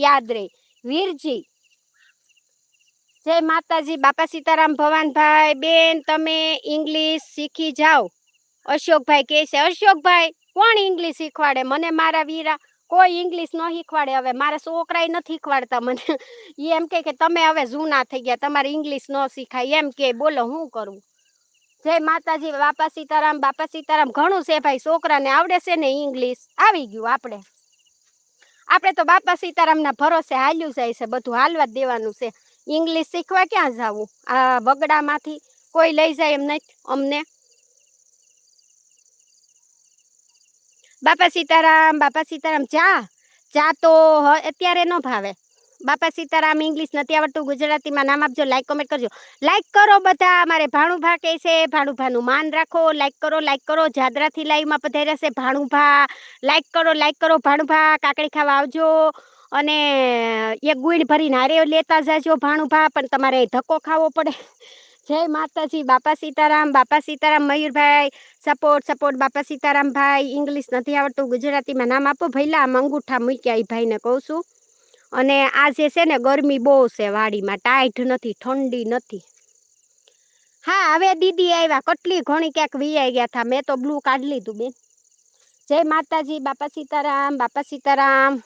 યાદ રહે વીરજી. જય માતાજી, બાપા સીતારામ, ભવાનભાઈ, બેન, તમે ઇંગ્લિશ શીખી જાઓ. અશોકભાઈ કહે છે, અશોકભાઈ, કોણ ઇંગ્લિશ શીખવાડે? મને મારા વીરા કોઈ ઇંગ્લિશ ન શીખવાડે હવે. મારા છોકરાએ નથી શીખવાડતા મને. એ એમ કે કે, તમે હવે જૂના થઈ ગયા, તમારે ઇંગ્લિશ ન શીખાય. એમ કે બોલો, હું કરું? જય માતાજી, બાપા સીતારામ બાપા સીતારામ, ઘણું છે ભાઈ, છોકરાને આવડે છે ને ઇંગ્લિશ. આવી ગયું આપણે. આપણે તો બાપા સીતારામના ભરોસે હાલ્યું જાય છે, બધું હાલવા દેવાનું છે. ઇંગ્લિશ શીખવા ક્યાં જાવું? આ બગડામાંથી કોઈ લઈ જાય એમ નહીં, અમને. બાપા સીતારામ બાપા સીતારામ ચા ચા તો અત્યારે ન ભાવે. બાપા સીતારામ ઇંગ્લિશ નથી આવડતું, ગુજરાતીમાં નામ આપજો લાઈક કોમેન્ટ કરજો. લાઈક કરો બધા, અમારે ભાણુભા કહે છે, ભાણુભાનું માન રાખો લાઈક કરો લાઈક કરો, જાદરાથી લાઈવમાં પધાર્યા છે ભાણુભા. લાઈક કરો લાઈક કરો, ભાણુભા, કાકડી ખાવા આવજો. અને એક ગુણ ભરીને હારે લેતા જાજો ભાણુભા, પણ તમારે ધક્કો ખાવો પડે. જય માતાજી, બાપા સીતારામ બાપા સીતારામ મયુરભાઈ. સપોર્ટ સપોર્ટ બાપા સીતારામ ભાઈ. ઇંગ્લિશ નથી આવડતું, ગુજરાતીમાં નામ આપો. ભૈલા આમ અંગૂઠા મૂક્યા એ ભાઈને કહું છું. અને આ જે છે ને, ગરમી બહુ છે વાડીમાં, ટાઈટ નથી, ઠંડી નથી. હા, હવે દીદી આવ્યા, કેટલી ઘણી ક્યાંક વીઆઈ ગયા હતા મેં તો બ્લુ કાઢી લીધું બેન. જય માતાજી, બાપા સીતારામ બાપા સીતારામ.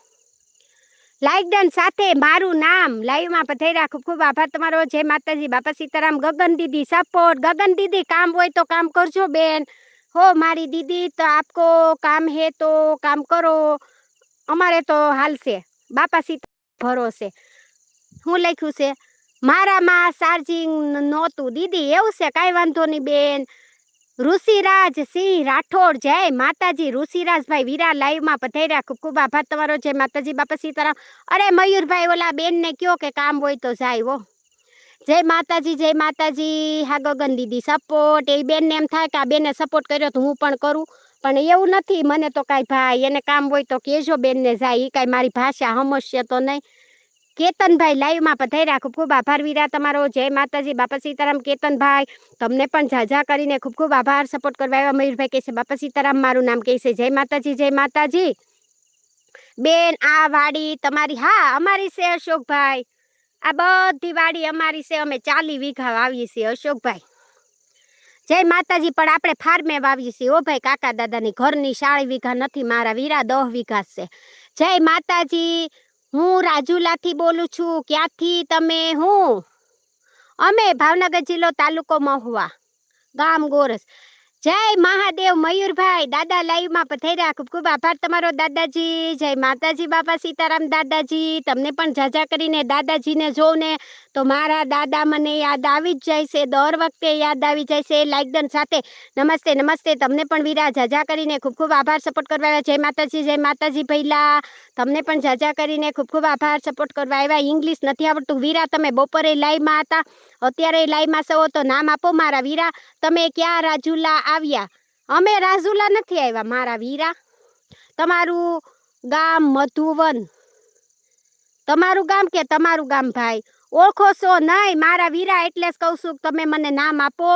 લાઈક ડન સાથે મારું નામ લાઈવમાં પધાર્યા ખૂબ ખૂબ આભાર તમારો. જય માતાજી, બાપા સીતારામ, ગગન દીદી સપોર્ટ ગગન દીદી, કામ હોય તો કામ કરજો બેન. હો, મારી દીદી, તો આપકો કામ હે તો કામ કરો. અમારે તો હાલશે બાપા સીતા ભરોસે. હું લખ્યું છે, મારામાં ચાર્જિંગ નહોતું. દીદી, એવું છે? કાંઈ વાંધો નહીં, બેન. ઋષિરાજ સિંહ રાઠોડ, જય માતાજી. ઋષિરાજભાઈ વીરા લાઈવમાં પધાર્યા. ખૂબ ખૂબ આભાર તમારો. જય માતાજી, બાપા સીતારામ. અરે મયુરભાઈ, ઓલા બેનને કયો કે કામ હોય તો જાય હો. જય માતાજી જય માતાજી. હા, ગગન દીદી સપોર્ટ એ બેનને એમ થાય કે આ બેને સપોર્ટ કર્યો તો હું પણ કરું. પણ એવું નથી, મને તો કાંઈ ભાઈ, એને કામ હોય તો કહેજો બેનને જાય એ કાંઈ મારી ભાષા સમજશે તો નહીં. કેતનભાઈ લાઈવમાં પધાર્યા ખૂબ ખૂબ આભાર વીરા તમારો, જય માતાજી, બાપા સીતારામ, કેતનભાઈ. તમને પણ ઝાઝા કરીને ખૂબ ખૂબ આભાર સપોર્ટ કરવા આવ્યા, મયુરભાઈ કહે છે, બાપા સીતારામ મારું નામ કહે છે, જય માતાજી જય માતાજી. બેન, આ વાડી તમારી, હા, અમારી છે અશોકભાઈ. આ બધી વાડી અમારી છે, અમે ચાલી વીઘા વાવીએ છીએ, અશોકભાઈ. જય માતાજી, પણ આપણે ફાર્મે વાવીએ છીએ. ઓ ભાઈ, કાકા દાદાની ઘરની શાળી વીઘા નથી, મારા વીરા દહ વીઘા છે. જય માતાજી, હું રાજુલાથી બોલું છું. ક્યાંથી તમે, હું? અમે ભાવનગર જિલ્લો તાલુકો મહુવા, ગામ ગોરસ. જય મહાદેવ મયુરભાઈ, દાદા લાઈવમાં પધાર્યા ખૂબ ખૂબ આભાર તમારો, દાદાજી. જય માતાજી, બાપા સીતારામ દાદાજી. તમને પણ જાજા કરીને દાદાજીને જોઉં ને તો મારા દાદા મને યાદ આવી જ જાય છે. દર વખતે યાદ આવી જાય છે. લાઈકડન સાથે. નમસ્તે નમસ્તે. તમને પણ વીરા ઝાઝા કરીને ખૂબ ખૂબ આભાર સપોર્ટ કરવા આવ્યા. જય માતાજી જય માતાજી ભૈલા તમને પણ ઝાઝા કરીને ખૂબ ખૂબ આભાર સપોર્ટ કરવા આવ્યા. ઇંગ્લિશ નથી આવડતું. વીરા, તમે બપોરે લાઈવમાં હતા. અત્યારે લાઈવમાં સવો તો નામ આપો મારા વીરા. તમે ક્યાં રાજુલા આવ્યા? અમે રાજુલા નથી આવ્યા, મારા વીરા. તમારું ગામ મધુવન. તમારું ગામ કે તમારું ગામ ભાઈ? ઓળખો છો નહીં? મારા વીરા એટલે જ કહું છું તમે મને નામ આપો.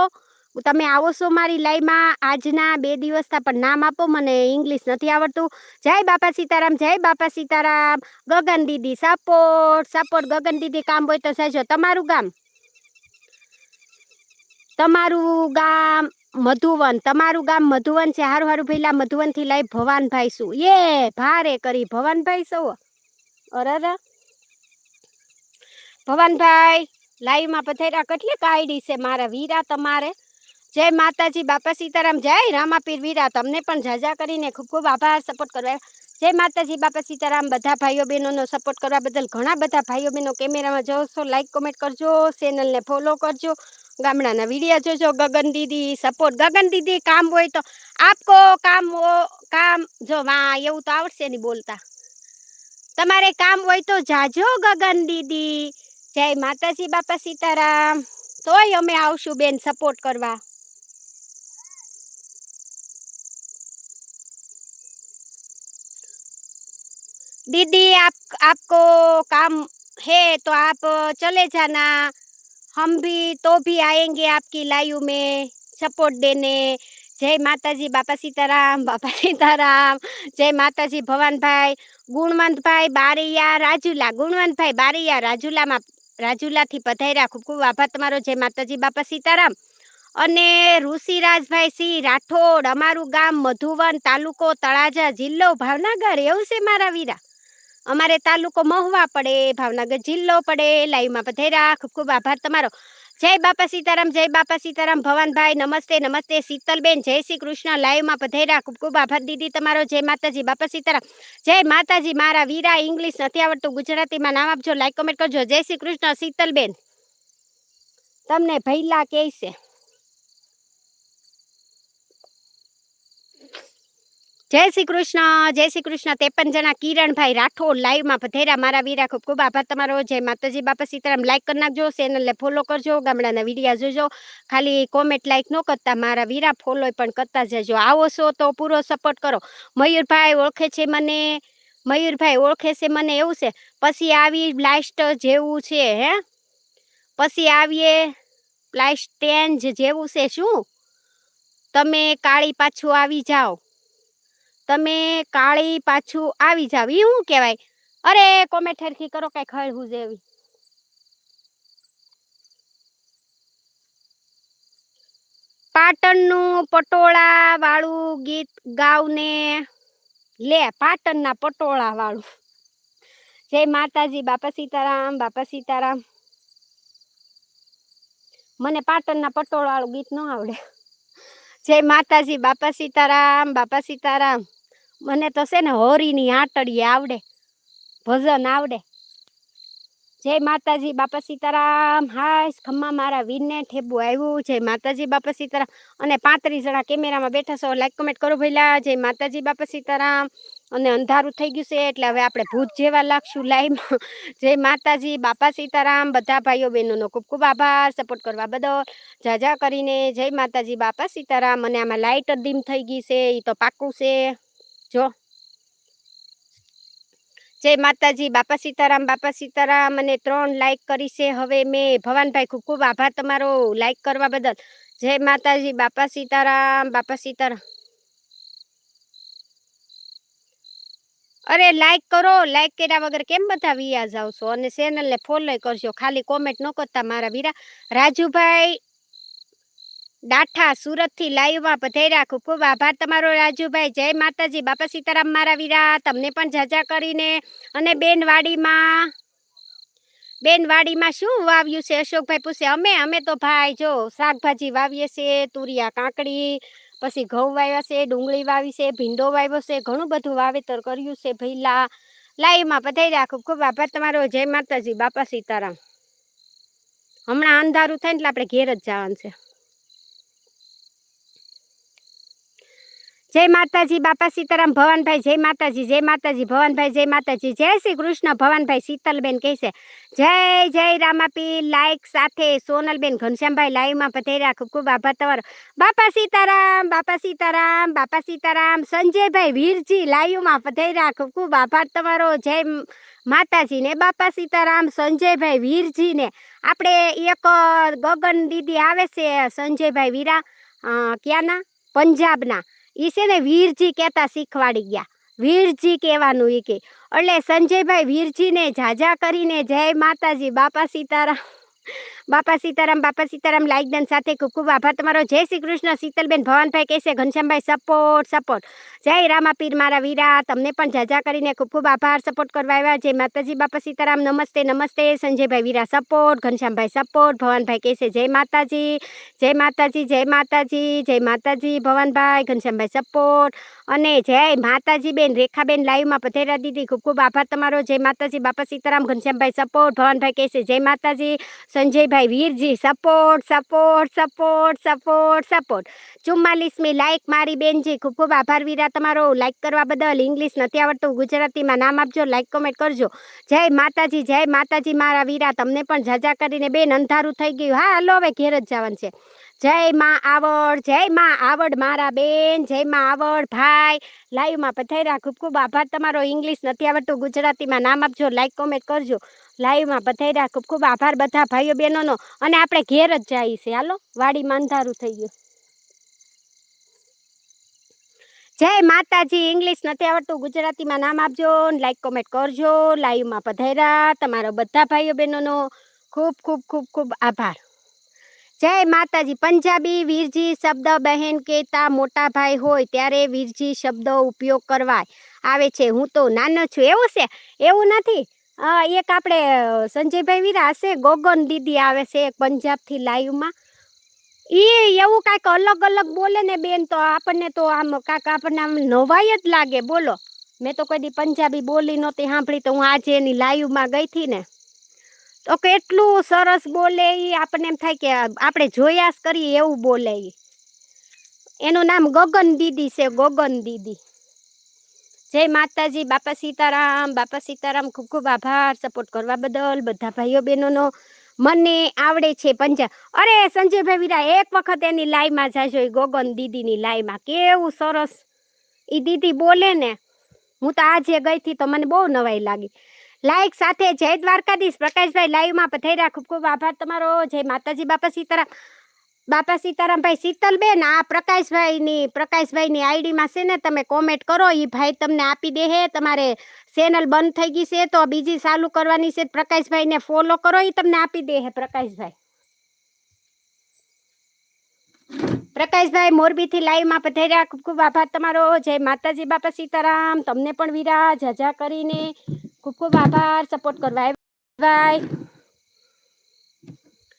તમે આવો છો મારી લાઈમાં આજના બે દિવસના પણ નામ આપો. મને ઇંગ્લિશ નથી આવડતું. જય બાપા સીતારામ, જય બાપા સીતારામ. ગગન દીદી સપોર્ટ સપોર્ટ ગગન દીદી કામ હોય તો સહેજો તમારું ગામ? તમારું ગામ મધુવન. તમારું ગામ મધુવન છે. હારું હારું ભઈલા, મધુવનથી લઈ ભવાનભાઈ શું એ ભારે કરી ભવાનભાઈ સૌ અરે ભવાનભાઈ, લાઈવમાં પથેરા કેટલી કાયડી છે મારા વીરા તમારે? જય માતાજી, બાપા સીતારામ, જય રામાપીર વીરા. તમને પણ જાજા કરીને ખૂબ ખૂબ આભાર સપોર્ટ કરવા. જય માતાજી, બાપા સીતારામ, બધા ભાઈઓ બહેનોનો સપોર્ટ કરવા બદલ ઘણા બધા ભાઈઓ બહેનો કેમેરામાં જોશો લાઈક કોમેન્ટ કરજો ચેનલને ફોલો કરજો. ગામડાના વીડિયો જોજો, ગગન દીદી સપોર્ટ ગગન દીદી, કામ હોય તો આપકો કામ કામ જો વાહ, એવું તો આવડશે નહીં બોલતા. તમારે કામ હોય તો જાજો, ગગન દીદી. જય માતાજી બાપા સીતારામ તોય અમે આવશું બેન સપોર્ટ કરવા दीदी आप आपको काम है तो आप चले जाना हम भी तो भी आएंगे आपकी लाइव में सपोर्ट देने જય માતાજી બાપા સીતારામ બાપા સીતારામ જય માતાજી ભવાનભાઈ ગુણવંતભાઈ બારૈયા રાજુલા ગુણવંતભાઈ બારૈયા રાજુલામાં રાજુલાથી પધાર્યા. ખૂબ ખૂબ આભાર તમારો. જય માતાજી, બાપા સીતારામ. અને ઋષિરાજભાઈ સિંહ રાઠોડ, અમારું ગામ મધુવન તાલુકો તળાજા જિલ્લો ભાવનગર. એવું છે મારા વીરા? અમારે તાલુકો મહુવા પડે, ભાવનગર જિલ્લો પડે. લાઈવમાં પધાર્યા. ખૂબ ખૂબ આભાર તમારો. જય બાપા સીતારામ, જય બાપા સીતારામ. ભવાનભાઈ, નમસ્તે નમસ્તે. શીતલબેન, જય શ્રી કૃષ્ણ. લાઈવમાં પધેરા ખૂબ ખૂબ આભાર. દીદી, તમારો જય માતાજી. બાપા સીતારામ. જય માતાજી, મારા વીરા ઇંગ્લિશ નથી આવડતું. ગુજરાતીમાં નામ આપજો, લાઈક, કોમેન્ટ કરજો. જય શ્રી કૃષ્ણ, શીતલબેન. તમને ભૈલા કે જય શ્રી કૃષ્ણ, જય શ્રી કૃષ્ણ. તેપન જણા કિરણભાઈ રાઠોડ લાઈવમાં પધેરા મારા વીરા ખૂબ ખૂબ આભાર તમારો. જય માતાજી, બાપા સીતારામ. લાઈક કરી નાખજો ચેનલને ફોલો કરજો, ગામડાના વિડીયા જોજો. ખાલી કોમેન્ટ લાઈક ન કરતા, મારા વીરા ફોલો પણ કરતા જજો. આવો છો તો પૂરો સપોર્ટ કરો. મયુરભાઈ ઓળખે છે મને, મયુરભાઈ ઓળખે છે મને એવું છે. પછી આવી બ્લાસ્ટ જેવું છે, હે? પછી આવીએ પ્લાસ્ટેન્જ જેવું છે, શું? તમે કાળી પાછું આવી જાઓ. તમે કાળી પાછું આવી જાવ શું કહેવાય? અરે કોમેન્ટ હેરખી કરો કઈ ખળવું જેવી પાટણનું પટોળા વાળું ગીત ગાવને લે, પાટણના પટોળા વાળું જય માતાજી, બાપા સીતારામ બાપા સીતારામ. મને પાટણના પટોળા વાળું ગીત ન આવડે. જય માતાજી, બાપા સીતારામ બાપા સીતારામ. મને તો છે ને હોરીની આંટડી આવડે, ભજન આવડે. જય માતાજી બાપા સીતારામ, હાય, ખમ્મા મારા વીરને ઠેબુ આવ્યું જય માતાજી બાપા સીતારામ. અને પાંત્રીસ જણા કેમેરામાં બેઠા છો લાઈક કમેન્ટ કરો ભઈલા. જય માતાજી બાપા સીતારામ. અને અંધારું થઈ ગયું છે, એટલે હવે આપણે ભૂત જેવા લાગશું લાઈવમાં જય માતાજી બાપા સીતારામ. બધા ભાઈઓ બહેનોનો ખૂબ ખૂબ આભાર સપોર્ટ કરવા બદલ. જાજા કરીને જય માતાજી બાપા સીતારામ. અને આમાં લાઇટ ડીમ થઈ ગઈ છે એ તો પાકું છે. જો. જય માતાજી, બાપા સીતારામ બાપા સીતારામ અને ત્રણ લાઈક કરી છે. હવે મેં ભવાનભાઈ ખૂબ ખૂબ આભાર તમારો લાઈક કરવા બદલ. જય માતાજી, બાપા સીતારામ બાપા સીતારામ. અરે લાઈક કરો લાઈક કર્યા વગર કેમ બધા વિયા જાવ છો? અને ચેનલને ફોલો કરજો. ખાલી કોમેન્ટ ન કરતા મારા વીરા. રાજુભાઈ ડાઠા સુરતથી લાઈવમાં પધેર્યા. ખૂબ ખૂબ આભાર તમારો રાજુભાઈ. જય માતાજી. બાપા સીતારામ મારા વીરા તમને પણ જાજા કરીને. અને બેનવાડીમાં બેનવાડીમાં શું વાવ્યું છે? અશોકભાઈ પૂછે, અમે અમે તો ભાઈ, જો શાકભાજી વાવીએ છીએ, તુરિયા, કાકડી, પછી ઘઉં વાવ્યા છે, ડુંગળી વાવી છે, ભીંડો વાવ્યો છે, ઘણું બધું વાવેતર કર્યું છે ભૈલા લાઈવમાં પધાર્યા. ખૂબ ખૂબ આભાર તમારો. જય માતાજી. બાપા સીતારામ. હમણાં અંધારું થાય એટલે આપણે ઘેર જ જવાનું છે. જય માતાજી, બાપા સીતારામ, ભવાનભાઈ, જય માતાજી જય માતાજી, ભવાનભાઈ, જય માતાજી, જય શ્રી કૃષ્ણ, ભવાનભાઈ, શીતલબેન કહે છે જય જય રામાપી લાઈક સાથે સોનલબેન ઘનશ્યામભાઈ લાઈવમાં પધાર્યા, ખૂબ ખૂબ આભાર તમારો. બાપા સીતારામ બાપા સીતારામ બાપા સીતારામ, સંજયભાઈ વીરજી લાઈવમાં પધાર્યા, ખૂબ ખૂબ આભાર તમારો. જય માતાજીને, બાપા સીતારામ, સંજયભાઈ વીરજીને. આપણે એક ગગન દીદી આવે છે, સંજયભાઈ વીરા ક્યાંના? પંજાબના. ઈ છે ને વીરજી કહેતા શીખવાડી ગયા. વીરજી કહેવાનું ઈ કે એટલે સંજયભાઈ વીરજીને ઝાઝા કરીને જય માતાજી, બાપા સીતારામ. બાપા સીતારામ બાપા સીતારામ લાઈક ડન સાથે ખૂબ ખૂબ આભાર તમારો. જય શ્રી કૃષ્ણ, શીતલબેન ભવાનભાઈ કહેશે, ઘનશ્યામભાઈ સપોર્ટ સપોર્ટ જય રામાપીર, મારા વીરા તમને પણ જાજા કરીને ખૂબ ખૂબ આભાર સપોર્ટ કરવા આવ્યા. જય માતાજી, બાપા સીતારામ, નમસ્તે નમસ્તે. સંજયભાઈ વીરા સપોર્ટ ઘનશ્યામભાઈ સપોર્ટ ભવાનભાઈ કહેશે, જય માતાજી જય માતાજી જય માતાજી જય માતાજી, ભવાનભાઈ, ઘનશ્યામભાઈ સપોર્ટ અને જય માતાજી બેન રેખાબેન લાઈવમાં પધેરા દીદી, ખૂબ ખૂબ આભાર તમારો. જય માતાજી, બાપા સીતારામ, ઘનશ્યામભાઈ સપોર્ટ ભવાનભાઈ કહેશે, જય માતાજી, સંજયભાઈ Veerji support support support support support ચુમ્માલીસમી like મારી બેનજી ખૂબ ખૂબ આભાર વીરા. તમારો લાઇક કરવા બદલ ઇંગ્લિશ નથી આવડતું. ગુજરાતીમાં નામ આપજો લાઇક કોમેન્ટ કરજો. જય માતાજી જય માતાજી મારા વીરા. તમને પણ જાજા કરીને બેન અંધારું થઈ ગયું. હા, હાલો, હવે ઘેર જ જવાનું છે. જય માં આવડ, જય માં આવડ મારા બેન, જય માં આવડ ભાઈ. લાઈવમાં પધાર્યા ખૂબ ખૂબ આભાર. તમારો ઇંગ્લિશ નથી આવડતું, ગુજરાતીમાં નામ આપજો લાઈક કોમેન્ટ કરજો. લાઈવમાં પધાર્યા ખૂબ ખૂબ આભાર બધા ભાઈઓ બહેનોનો. અને આપણે ઘેર જ જઈએ છીએ. હાલો વાડીમાં અંધારું થઈ ગયું. જય માતાજી. ઇંગ્લિશ નથી આવડતું, ગુજરાતીમાં નામ આપજો લાઈક કોમેન્ટ કરજો. લાઈવમાં પધાર્યા તમારા બધા ભાઈઓ બહેનોનો ખૂબ ખૂબ ખૂબ ખૂબ આભાર. જય માતાજી. પંજાબી વીરજી શબ્દ બહેન કહેતા મોટા ભાઈ હોય ત્યારે વીરજી શબ્દ ઉપયોગ કરવા આવે છે. હું તો નાનો છું. એવું છે? એવું નથી? એક આપણે સંજયભાઈ વીરા હશે. ગોગન દીદી આવે છે એક પંજાબથી લાઈવમાં. એ એવું કાંઈક અલગ અલગ બોલે ને બેન, તો આપણને તો આમ કાંઈક આપણને આમ નવાઈ જ લાગે. બોલો. મેં તો કોઈ દી પંજાબી બોલી નહોતી સાંભળી, તો હું આજે એની લાઈવમાં ગઈ હતી ને. તો કેટલું સરસ બોલે એ આપણને એમ થાય કે આપણે જોયા કરીએ એવું બોલે એ એનું નામ ગગન દીદી છે, ગગન દીદી. જય માતાજી, બાપા સીતારામ બાપા સીતારામ, ખૂબ ખૂબ આભાર, સપોર્ટ કરવા બદલ. બધા ભાઈઓ બહેનોનો મને આવડે છે પંજા. અરે સંજયભાઈ વીરા, એક વખત એની લાઈમાં જાજો એ ગોગન દીદીની લાઈમાં. કેવું સરસ એ દીદી બોલે ને. હું તો આજે ગઈ હતી તો મને બહુ નવાઈ લાગી. લાઈક સાથે જય દ્વારકાધીશ. પ્રકાશભાઈ લાઈવમાં પધાર્યા ખૂબ ખૂબ આભાર તમારો. જય માતાજી. બાપા સીતારામ. બાપા સીતારામભાઈ શીતલબેન. આ પ્રકાશભાઈની પ્રકાશભાઈની આઈડીમાં છે ને તમે કોમેન્ટ કરો. એ ભાઈ તમને આપી દે હે. તમારે ચેનલ બંધ થઈ ગઈ છે તો બીજી ચાલુ કરવાની છે. પ્રકાશભાઈને ફોલો કરો. એ તમને આપી દે હે પ્રકાશભાઈ. પ્રકાશભાઈ મોરબીથી લાઈવમાં પધાર્યા ખૂબ ખૂબ આભાર તમારો. જય માતાજી. બાપા સીતારામ. તમને પણ વિરાજ. હજા કરીને ખૂબ ખૂબ આભાર. સપોર્ટ કરવા ભાઈ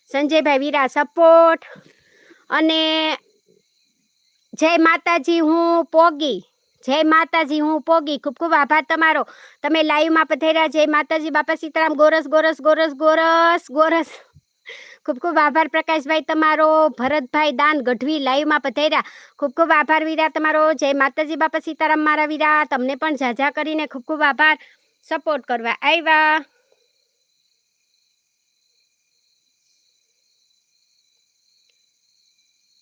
સંજયભાઈ વીરા સપોર્ટ અને જય માતાજી, હું પોગી. જય માતાજી, હું પોગી. ખૂબ ખૂબ આભાર તમારો. તમે લાઈવમાં પધાર્યા જય માતાજી, બાપા સીતારામ, ગોરસ ગોરસ ગોરસ ગોરસ ગોરસ. ખૂબ ખૂબ આભાર પ્રકાશભાઈ તમારો. ભરતભાઈ દાન ગઢવી લાઈવમાં પધાર્યા ખૂબ ખૂબ આભાર વીરા તમારો. જય માતાજી, બાપા સીતારામ, મારા વીરા. તમને પણ ઝાઝા કરીને ખૂબ ખૂબ આભાર. સપોર્ટ કરવા આવ્યા.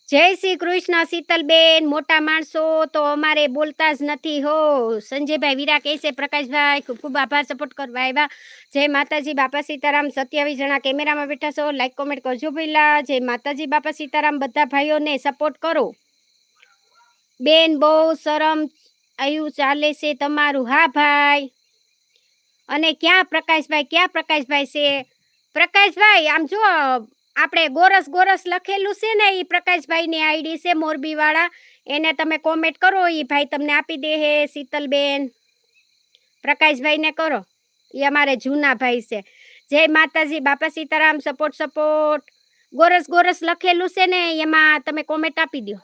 જય શ્રી કૃષ્ણ, શીતલબેન, મોટા માણસો, તો અમારે બોલતા જ નથી હો. સંજયભાઈ વીરા કહે છે, પ્રકાશભાઈ, ખૂબ ખૂબ આભાર સપોર્ટ કરવા આવ્યા. જય માતાજી, બાપા સીતારામ, સત્યાવીસ જણા કેમેરામાં બેઠા છો. લાઈક કોમેન્ટ કરજો પહેલા જય માતાજી, બાપા સીતારામ, બધા ભાઈઓને સપોર્ટ કરો. બેન, બહુ શરમ આયુ ચાલે છે તમારું. હા, ભાઈ. અને ક્યાં પ્રકાશભાઈ ક્યાં પ્રકાશભાઈ છે? પ્રકાશભાઈ, આમ જો, આપણે ગોરસ ગોરસ લખેલું છે ને એ પ્રકાશભાઈની આઈડી છે મોરબીવાળા, એને તમે કોમેન્ટ કરો એ ભાઈ તમને આપી દે હે, શીતલબેન. પ્રકાશભાઈને કરો એ અમારે જૂના ભાઈ છે. જય માતાજી, બાપા સીતારામ સપોર્ટ સપોર્ટ ગોરસ ગોરસ લખેલું છે ને, એમાં તમે કોમેન્ટ આપી દો.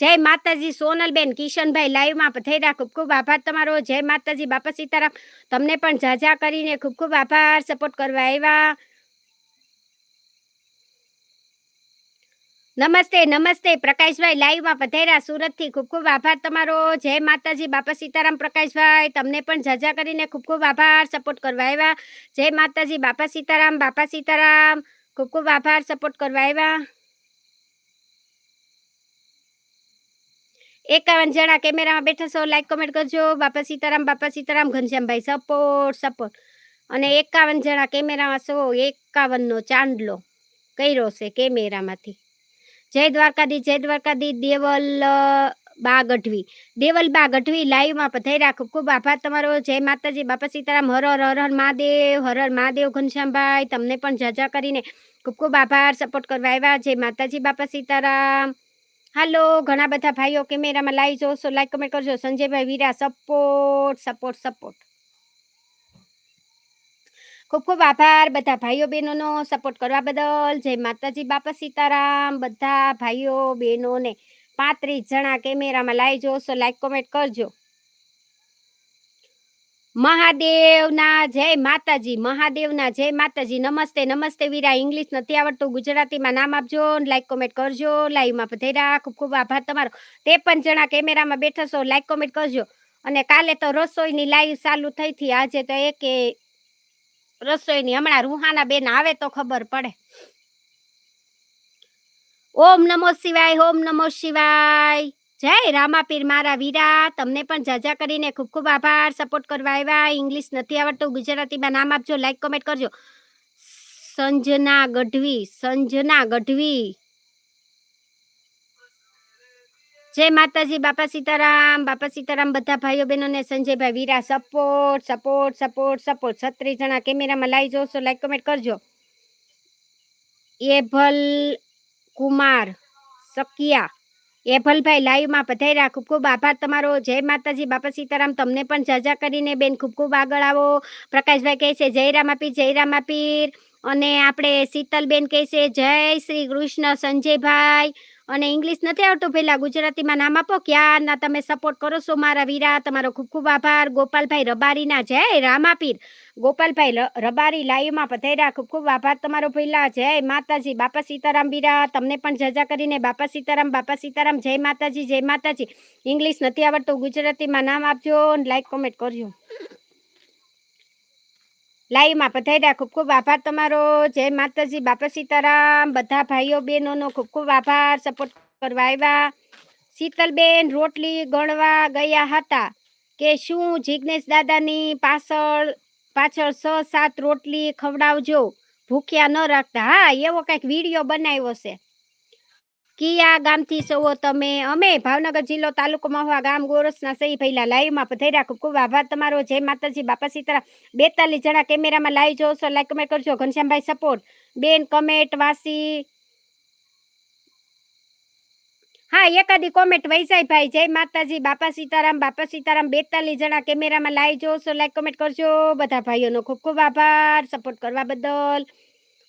જય માતાજી, સોનલબેન, કિશનભાઈ લાઈવમાં પધેરા ખૂબ ખૂબ આભાર તમારો. જય માતાજી, બાપા સીતારામ. તમને પણ જાજા કરીને ખૂબ ખૂબ આભાર સપોર્ટ કરવા આવ્યા. નમસ્તે નમસ્તે, પ્રકાશભાઈ લાઈવમાં પધાર્યા સુરતથી ખૂબ ખૂબ આભાર તમારો. જય માતાજી, બાપા સીતારામ, પ્રકાશભાઈ. તમને પણ જાજા કરીને ખૂબ ખૂબ આભાર સપોર્ટ કરવા આવ્યા. જય માતાજી, બાપા સીતારામ બાપા સીતારામ. ખૂબ ખૂબ આભાર સપોર્ટ કરવા આવ્યા. એકાવન જણા કેમેરામાં બેઠા છો લાઈક કોમેન્ટ કરજો. બાપા સીતારામ બાપા સીતારામ, ઘનશ્યામભાઈ સપોર્ટ સપોર્ટ અને એકાવન જણા કેમેરામાં છો, એકાવનનો ચાંદલો કર્યો છે કેમેરામાંથી. જય દ્વારકાધી જય દ્વારકાધી, દેવલ બા ગઢવી દેવલ બા ગઢવી લાઈવમાં પધાર્યા. ખૂબ ખૂબ આભાર તમારો. જય માતાજી, બાપા સીતારામ, હર હર હર હર મહાદેવ, હર હર મહાદેવ, ઘનશ્યામભાઈ, તમને પણ જાજા કરીને ખૂબ ખૂબ આભાર સપોર્ટ કરવા આવ્યા. જય માતાજી, બાપા સીતારામ. હાલો, ઘણા બધા ભાઈઓ કેમેરામાં લાઈવ જોશો લાઈક કમેન્ટ કરજો. સંજયભાઈ વીરા સપોર્ટ સપોર્ટ સપોર્ટ ખૂબ ખૂબ આભાર બધા ભાઈઓ બહેનોનો સપોર્ટ કરવા બદલ. જય માતાજી, બાપા સીતારામ, બધા ભાઈઓ બહેનોને પાંત્રીસ જણા કેમેરામાં લાવી જોશો લાઈક કોમેન્ટ કરજો. મહાદેવના જય માતાજી, મહાદેવના જય માતાજી. નમસ્તે નમસ્તે વીરા ઇંગ્લિશ નથી આવડતું. ગુજરાતીમાં નામ આપજો લાઈક કોમેન્ટ કરજો. લાઈવમાં પધેરા. ખૂબ ખૂબ આભાર તમારો. ત્રેપન જણા કેમેરામાં બેઠા છો. લાઈક કોમેન્ટ કરજો. અને કાલે તો રસોઈની લાઈવ ચાલુ થઈ હતી. આજે તો એકે રસોઈની હમણાં રૂહાના બેન આવે તો ખબર પડે. ઓમ નમો શિવાય, ઓમ નમો શિવાય. જય રામાપીર મારા વીરા. તમને પણ જાજા કરીને ખૂબ ખૂબ આભાર. સપોર્ટ કરવા આવ્યા. ઇંગ્લિશ નથી આવડતું. ગુજરાતીમાં નામ આપજો. લાઈક કોમેન્ટ કરજો. સંજના ગઢવી. સંજના ગઢવી. જય માતાજી, બાપા સીતારામ. બાપા સીતારામ, બધા ભાઈઓ બહેનોને સંજયભાઈ Veera support support support support છત્રીસ જણા કેમેરામાં લાવી જોશો. લાઈક કમેન્ટ કરજો. એભલ કુમાર, સકિયા. એભલભાઈ લાઈવમાં પધાર્યા. ખૂબ ખૂબ આભાર તમારો. જય માતાજી. બાપા સીતારામ, તમને પણ જાજા કરીને બેન ખૂબ ખૂબ આગળ આવો. પ્રકાશભાઈ કહે છે, જય રામાપીર જય રામાપીર. અને આપણે શીતલબેન કહે છે, જય શ્રી કૃષ્ણ સંજયભાઈ. અને ઇંગ્લિશ નથી આવડતું પહેલાં, ગુજરાતીમાં નામ આપો, ક્યારના તમે સપોર્ટ કરો છો? મારા વીરા, તમારો ખૂબ ખૂબ આભાર. ગોપાલભાઈ રબારીના, જય રામાપીર. ગોપાલભાઈ રબારી લાઈવમાં પધાર્યા, ખૂબ ખૂબ આભાર તમારો પહેલા. જય માતાજી, બાપા સીતારામ બીરા તમને પણ જજા કરીને બાપા સીતારામ બાપા સીતારામ, જય માતાજી જય માતાજી. ઇંગ્લિશ નથી આવડતું, ગુજરાતીમાં નામ આપજો લાઈક કોમેન્ટ કરજો. લાઈવમાં પધાર્યા. ખૂબ ખૂબ આભાર તમારો. જય માતાજી. બાપા સીતારામ. બધા ભાઈઓ બહેનોનો ખૂબ ખૂબ આભાર. સપોર્ટ કરવા આવ્યા. શીતલબેન રોટલી ગણવા ગયા હતા કે શું જિજ્ઞેશ દાદાની પાછળ પાછળ છ સાત રોટલી ખવડાવજો. ભૂખ્યા ન રાખતા. હા, એવો કંઈક વીડિયો બનાવ્યો છે. કિયા ગામથી સૌ તમે. અમે ભાવનગર જિલ્લો તાલુકો મહુવા ગામ ગોરસના સહી ભૈલા લાઈવમાં પધાર્યા ખૂબ ખૂબ આભાર તમારો. જય માતાજી. બાપા સીતારામ. બેતાલીસ જણા કેમેરામાં લાઈવ જોશો લાઈક કમેન્ટ કરજો. ઘનશ્યામભાઈ સપોર્ટ બેન કમેન્ટ વાસી. હા, એકાદી કોમેન્ટ વૈસાઈ ભાઈ. જય માતાજી. બાપા સીતારામ. બાપા સીતારામ. બેતાલીસ જણા કેમેરામાં લાઈ જોશો લાઈક કોમેન્ટ કરજો. બધા ભાઈઓનો ખૂબ ખૂબ આભાર. સપોર્ટ કરવા બદલ.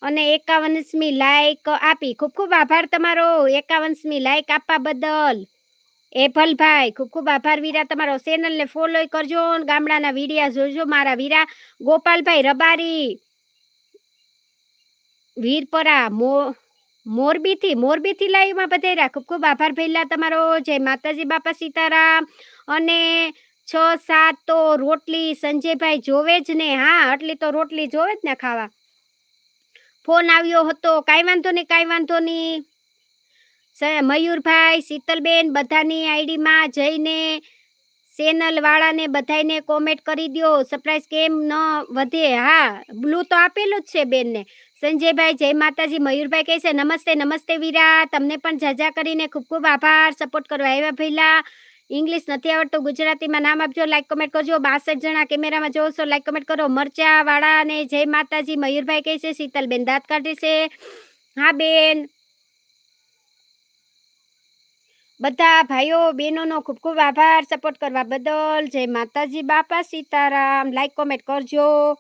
અને એકાવનસમી લાઈક આપી. ખૂબ ખૂબ આભાર તમારો. એકાવનસમી લાઈક આપવા બદલ. એફલભાઈ ખૂબ ખૂબ આભાર વીરા. તમારો ચેનલને ફોલો કરજો ગામડાના વીડિયા જોજો. મારા વીરા, ગોપાલભાઈ રબારી, વીરપરા, મો, મોરબીથી મોરબીથી લાઈવમાં બધા ખૂબ ખૂબ આભાર ભૈલા તમારો. જય માતાજી, બાપા સીતારામ. અને છ સાત તો રોટલી સંજયભાઈ જોવે જ ને. હા, આટલી તો રોટલી જોવે જ ને ખાવા. ફોન આવ્યો હતો, કાંઈ વાંધો નહીં, કાંઈ વાંધો નહીં. મયુરભાઈ, શીતલબેન બધાની આઈડીમાં જઈને ચેનલવાળાને બધાને કોમેન્ટ કરી દો સરપ્રાઈઝ કેમ ન વધે. હા, બ્લુ તો આપેલું જ છે બેનને. સંજયભાઈ, જય માતાજી. મયુરભાઈ કહે છે, નમસ્તે નમસ્તે વીરા. તમને પણ જાજા કરીને ખૂબ ખૂબ આભાર. સપોર્ટ કરવા આવ્યા પહેલા. ઇંગ્લિશ નથી આવડતું, ગુજરાતીમાં નામ આપજો લાઈક કમેન્ટ કરજો. બાસઠ જણા કેમેરામાં જોશો લાઈક કમેન્ટ કરો. મરચા વાળા અને જય માતાજી, મયુરભાઈ કહે છે, શીતલબેન દાંત કાઢે છે. હા, બેન. બધા ભાઈઓ, બહેનોનો ખૂબ ખૂબ આભાર. સપોર્ટ કરવા બદલ જય માતાજી, બાપા સીતારામ. લાઈક કોમેન્ટ કરજો.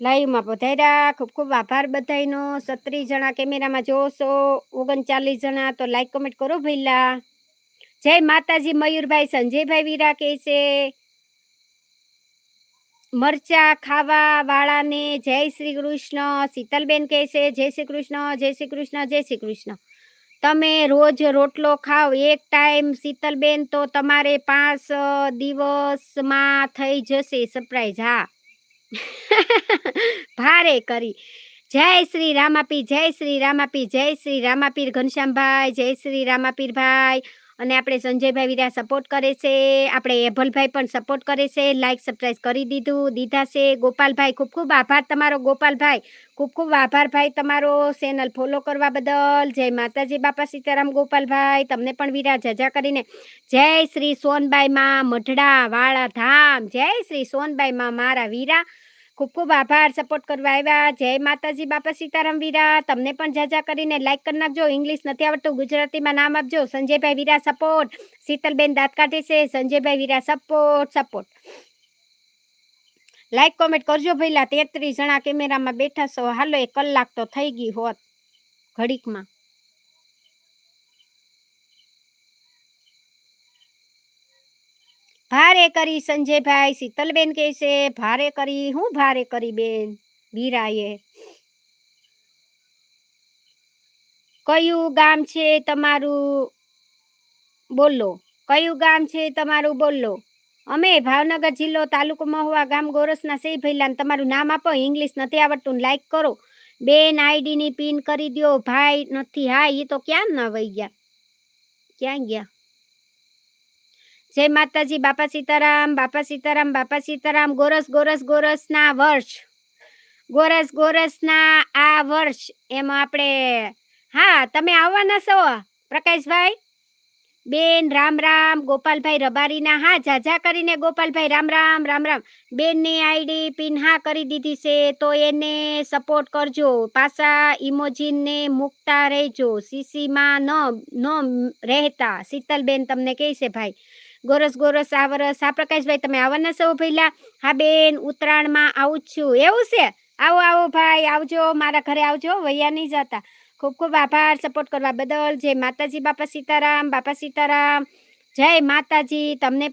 લાઈવમાં પધાર્યા. ખૂબ ખૂબ આભાર બધાયનો. સત્રીસ જણા કેમેરામાં જોશો, ઓગણચાલીસ જણા, તો લાઈક કમેન્ટ કરો ભઈલા. જય માતાજી, મયુરભાઈ, સંજયભાઈ વીરા કહે છે. મરચા ખાવા વાળાને જય શ્રી કૃષ્ણ, શીતલબેન કહે છે, જય શ્રી કૃષ્ણ, જય શ્રી કૃષ્ણ, જય શ્રી કૃષ્ણ. તમે રોજ રોટલો ખાવ એક ટાઈમ, શીતલબેન, તો તમારે પાંચ દિવસમાં થઈ જશે સરપ્રાઈઝ હા. ભારે કરી. જય શ્રી રામાપીર, જય શ્રી રામાપીર, જય શ્રી રામાપીર ઘનશ્યામભાઈ, જય શ્રી રામાપીરભાઈ. ભાઈ અને આપણે સંજયભાઈ વીરા સપોર્ટ કરે છે, આપણે એભલભાઈ પણ સપોર્ટ કરે છે લાઈક સબસ્ક્રાઈબ કરી દીધું, દીધા છે. ગોપાલભાઈ, ખૂબ ખૂબ આભાર તમારો, ગોપાલભાઈ. ખૂબ ખૂબ આભાર ભાઈ તમારો ચેનલ ફોલો કરવા બદલ. જય માતાજી, બાપા સીતારામ, ગોપાલભાઈ. તમને પણ વીરા જજા કરીને. જય શ્રી સોનબાઈ માં મઢડા વાળા ધામ જય શ્રી સોનબાઈ માં મારા વીરા. ખૂબ ખૂબ આભાર સપોર્ટ કરવા આવ્યા. જય માતાજી, બાપા સીતારામ, વીરા. તમને પણ જાજા કરીને લાઈક કરી નાખજો. ઇંગ્લિશ નથી આવડતું, ગુજરાતીમાં નામ આપજો. સંજયભાઈ વીરા સપોર્ટ શીતલબેન દાંત કાઢે છે. સંજયભાઈ Veera support support like comment કરજો ભઈલા. તેત્રીસ જણા કેમેરામાં બેઠા છો. હાલો, એક કલાક તો થઈ ગઈ હોત. ઘડીકમાં. ભારે કરી સંજયભાઈ, શીતલબેન કહે છે ભારે કરી, હું ભારે કરી બેન? વીરાએ. કયું ગામ છે તમારું? બોલો કયું ગામ છે તમારું? બોલો અમે ભાવનગર જિલ્લો તાલુકો મહુવા ગામ ગોરસના સહી ભૈલાને તમારું નામ આપો, ઇંગ્લિશ નથી આવડતું લાઈક કરો. બેન આઈડી ની પિન કરી દ્યો, ભાઈ નથી, હા એ તો ક્યાં ના વહી ગયા? ક્યાં ગયા? જય માતાજી, બાપા સીતારામ બાપા સીતારામ બાપા સીતારામ. ગોરસ ગોરસ, ગોરસના વર્ષ. ગોરસ, ગોરસના આ વર્ષ એમાં આપણે, હા, તમે આવવાના છો, પ્રકાશભાઈ? બેન, રામ રામ. ગોપાલભાઈ રબારીના, હા જાજા કરીને ગોપાલભાઈ, રામ રામ રામ રામ. બેનની આઈડી પિન હા કરી દીધી છે, તો એને સપોર્ટ કરજો. પાછા ઇમોજીનને મૂકતા રહેજો. સીસીમાં ન ન રહેતા. શીતલબેન તમને કહે છે ભાઈ. ગોરસ ગોરસ આ વરસ હા, પ્રકાશભાઈ, તમે આવવાના છો ભઈલા? હા, બેન, ઉત્તરાયણમાં આવું જ છું. એવું છે? આવો આવો ભાઈ, આવજો. મારા ઘરે આવજો. વૈયા નહીં જતા. ખૂબ ખૂબ આભાર સપોર્ટ કરવા બદલ. જય માતાજી, બાપા સીતારામ બાપા સીતારામ. જય માતાજી. તમને